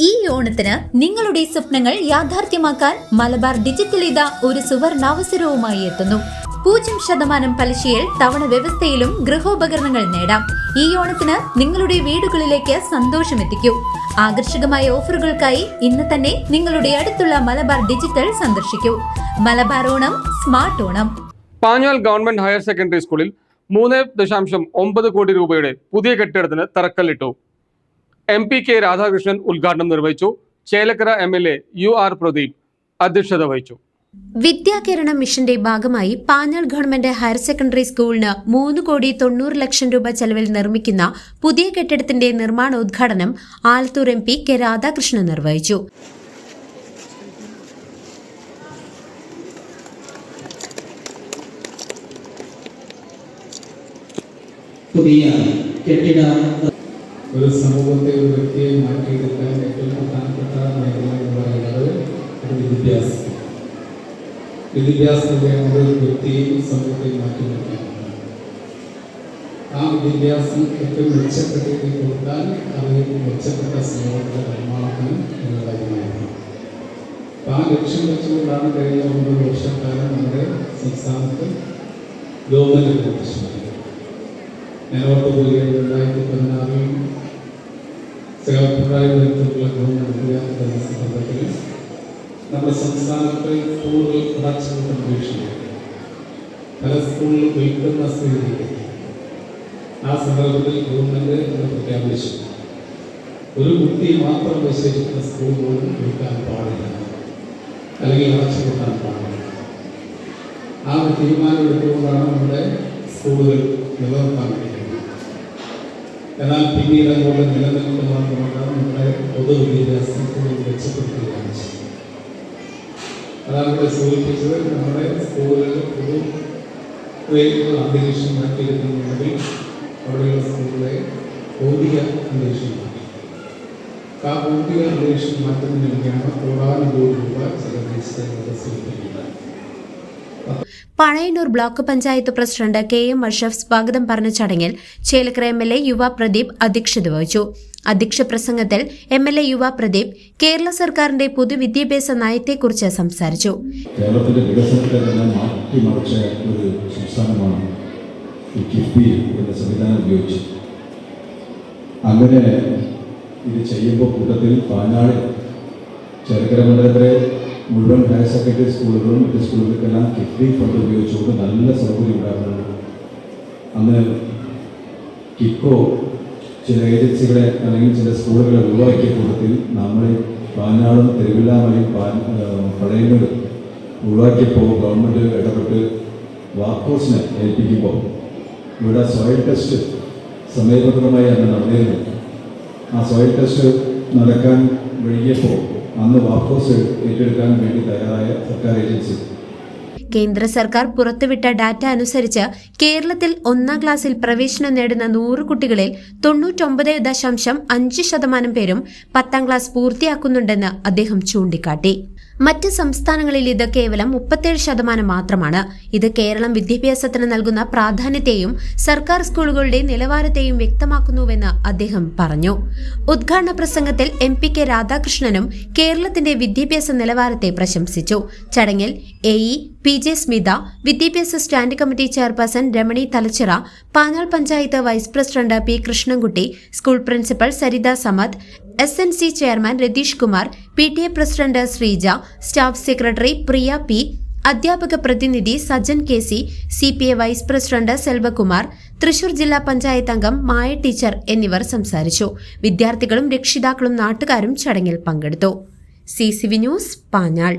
ഈ ഓണത്തിന് നിങ്ങളുടെ സ്വപ്നങ്ങൾ യാഥാർത്ഥ്യമാക്കാൻ മലബാർ ഡിജിറ്റൽ ഇത ഒരു സുവർണാവസരവുമായി എത്തുന്നു. പൂജ്യം ശതമാനം പലിശയിൽ തവണ വ്യവസ്ഥയിലും ഗൃഹോപകരണങ്ങൾ നേടാം. ഈ ഓണത്തിന് നിങ്ങളുടെ വീടുകളിലേക്ക് സന്തോഷം എത്തിക്കൂ. ആകർഷകമായ ഓഫറുകൾക്കായി ഇന്ന് തന്നെ നിങ്ങളുടെ അടുത്തുള്ള മലബാർ ഡിജിറ്റൽ സന്ദർശിക്കൂ. മലബാർ ഓണം സ്മാർട്ട് ഓണം. പാഞ്ഞാൽ ഗവൺമെന്റ് ഹയർ സെക്കൻഡറി സ്കൂളിൽ മൂന്ന് ദശാംശം ഒമ്പത് കോടി രൂപയുടെ പുതിയ കെട്ടിടത്തിന് തറക്കല്ലിട്ടു. എം പി കെ രാധാകൃഷ്ണൻ ഉദ്ഘാടനം നിർവഹിച്ചു. Chelakkara M L A U R Pradeep അധ്യക്ഷത വഹിച്ചു. വിദ്യാകിരണം മിഷന്റെ ഭാഗമായി പാഞ്ഞാൾ ഗവൺമെന്റ് ഹയർ സെക്കൻഡറി സ്കൂളിന് മൂന്ന് കോടി തൊണ്ണൂറ് ലക്ഷം രൂപ ചെലവിൽ നിർമ്മിക്കുന്ന പുതിയ കെട്ടിടത്തിന്റെ നിർമ്മാണോദ്ഘാടനം Alathur M P K Radhakrishnan നിർവഹിച്ചു. പുതിയ കെട്ടിട ഒരു സമൂഹത്തെ ഒരു വ്യക്തിയെ മാറ്റിയെടുക്കാൻ ഏറ്റവും പ്രധാനപ്പെട്ട മേഖല എന്ന് പറയുന്നത് ഒരു വിദ്യാഭ്യാസം. വിദ്യാഭ്യാസത്തിലൂടെ ഒരു വ്യക്തിയെയും സമൂഹത്തെയും മാറ്റിയെടുക്കാൻ ആ വിദ്യാഭ്യാസം ഏറ്റവും മെച്ചപ്പെടുത്തി കൊടുത്താൽ അത് മെച്ചപ്പെട്ട സമൂഹത്തിന്റെ നിർമ്മാണത്തിന് എന്നതായിരുന്നു ആ ലക്ഷ്യം വെച്ചുകൊണ്ടാണ് കഴിഞ്ഞ ഒമ്പത് വർഷക്കാലം നമ്മുടെ സംസ്ഥാനത്ത് ഗവൺമെന്റ് പ്രവർത്തിച്ചത് ഞാൻ ഓർത്ത് രണ്ടായിരത്തി പതിനാറിൽ പിണറായി നേതൃത്വത്തിലുള്ള അധികാരത്തിലുള്ള സന്ദർഭത്തിൽ നമ്മുടെ സംസ്ഥാനത്തെ സ്കൂളുകൾ പ്രൊഡക്ഷൻ കമ്മീഷൻ പല സ്കൂളുകൾ വിൽക്കുന്ന സ്ഥിതിയിലേക്ക്. ആ സന്ദർഭത്തിൽ ഗവൺമെന്റ് അത് പ്രഖ്യാപിച്ചു. ഒരു കുട്ടി മാത്രം വിശേഷിക്കുന്ന സ്കൂളുകളും വിൽക്കാൻ പാടില്ല. അല്ലെങ്കിൽ അടച്ചു കൊടുക്കാൻ പാടില്ല. ആ ഒരു തീരുമാനം എടുത്തുകൊണ്ടാണ് നമ്മുടെ സ്കൂളുകൾ നിലനിർത്താൻ കഴിയുന്നത്. എന്നാൽ പിന്നീട് അങ്ങോട്ട് നിലനിൽക്കുക മാത്രമല്ല നമ്മുടെ പൊതുവിദ്യാഭ്യാസം കൂടുതൽ മെച്ചപ്പെടുത്തുകയാണ് ചെയ്തത് അതാണ് ഇവിടെ സൂചിപ്പിച്ചത്. നമ്മുടെ സ്കൂളുകളിൽ പൊതു അന്തരീക്ഷം മാറ്റിയെടുക്കുന്നുണ്ടെങ്കിൽ അവിടെയുള്ള സ്കൂളിലെ ഭൗതിക അന്തരീക്ഷം മാറ്റി ആ ഭൗതിക അന്തരീക്ഷം മാറ്റുന്നതിന് വേണ്ടിയാണ് കോടാനും കോടി രൂപ ചെലവഴിച്ചത് സൂചിപ്പിക്കുന്നത്. Pazhayannur block panchayat president K M Ashaf സ്വാഗതം പറഞ്ഞ ചടങ്ങിൽ ചേലക്കര എം എൽ എ യുവ പ്രദീപ് അധ്യക്ഷത വഹിച്ചു. അധ്യക്ഷ പ്രസംഗത്തിൽ എം എൽ എ യുവ പ്രദീപ് കേരള സർക്കാരിന്റെ പൊതുവിദ്യാഭ്യാസ നയത്തെക്കുറിച്ച് സംസാരിച്ചു. അങ്ങനെ ഇത് ചെയ്യുമ്പോൾ കൂട്ടത്തിൽ പാനാട് ചേർക്കര മണ്ഡലത്തിലെ മുഴുവൻ ഹയർ സെക്കൻഡറി സ്കൂളുകളും മറ്റ് സ്കൂളുകൾക്കെല്ലാം കിഫ്ബി ഫണ്ട് ഉപയോഗിച്ചുകൊണ്ട് നല്ല സൗകര്യം ഉണ്ടാക്കുന്നുണ്ട്. അന്ന് കിക്കോ ചില ഏജൻസികളെ അല്ലെങ്കിൽ ചില സ്കൂളുകളെ ഒഴിവാക്കിയ കൂട്ടത്തിൽ നമ്മൾ പാഞ്ഞാളും തിരുവില്ലാമലയും പഴയങ്ങളും ഒഴിവാക്കിയപ്പോൾ ഗവൺമെന്റ് ഇടപെട്ട് വാക്കോസിനെ ഏൽപ്പിക്കുമ്പോൾ ഇവിടെ സോയിൽ ടെസ്റ്റ് സമയബന്ധിതമായി അന്ന് നടന്നിരുന്നു. ആ സോയിൽ ടെസ്റ്റ് നടക്കാൻ വൈകിയപ്പോൾ അന്ന് വാർഫോഴ്സ് ഏറ്റെടുക്കാൻ വേണ്ടി തയ്യാറായ സർക്കാർ ഏജൻസി. കേന്ദ്ര സർക്കാർ പുറത്തുവിട്ട ഡാറ്റ അനുസരിച്ച് കേരളത്തിൽ ഒന്നാം ക്ലാസ്സിൽ പ്രവേശനം നേടുന്ന നൂറ് കുട്ടികളിൽ തൊണ്ണൂറ്റൊമ്പത് ദശാംശം അഞ്ച് ശതമാനം പേരും പത്താം ക്ലാസ് പൂർത്തിയാക്കുന്നുണ്ടെന്ന് അദ്ദേഹം ചൂണ്ടിക്കാട്ടി. മറ്റ് സംസ്ഥാനങ്ങളിൽ ഇത് കേവലം മുപ്പത്തേഴ് ശതമാനം മാത്രമാണ്. ഇത് കേരളം വിദ്യാഭ്യാസത്തിന് നൽകുന്ന പ്രാധാന്യത്തെയും സർക്കാർ സ്കൂളുകളുടെ നിലവാരത്തെയും വ്യക്തമാക്കുന്നുവെന്ന് അദ്ദേഹം പറഞ്ഞു. ഉദ്ഘാടന പ്രസംഗത്തിൽ എം പി കെ രാധാകൃഷ്ണനും കേരളത്തിന്റെ വിദ്യാഭ്യാസ നിലവാരത്തെ പ്രശംസിച്ചു. ചടങ്ങിൽ A E P J Smitha വിദ്യാഭ്യാസ stand committee chairperson Ramani Thalachira Panjal panchayat vice president P Krishnankutty school principal Saritha Samad S N C chairman Ratheesh Kumar P T A president Sreeja staff secretary Priya P അധ്യാപക പ്രതിനിധി Sajjan K C C P A vice president Selvakumar Thrissur ജില്ലാ പഞ്ചായത്ത് അംഗം മായ teacher എന്നിവർ സംസാരിച്ചു. വിദ്യാർത്ഥികളും രക്ഷിതാക്കളും നാട്ടുകാരും ചടങ്ങിൽ പങ്കെടുത്തു. C C V news Panjal.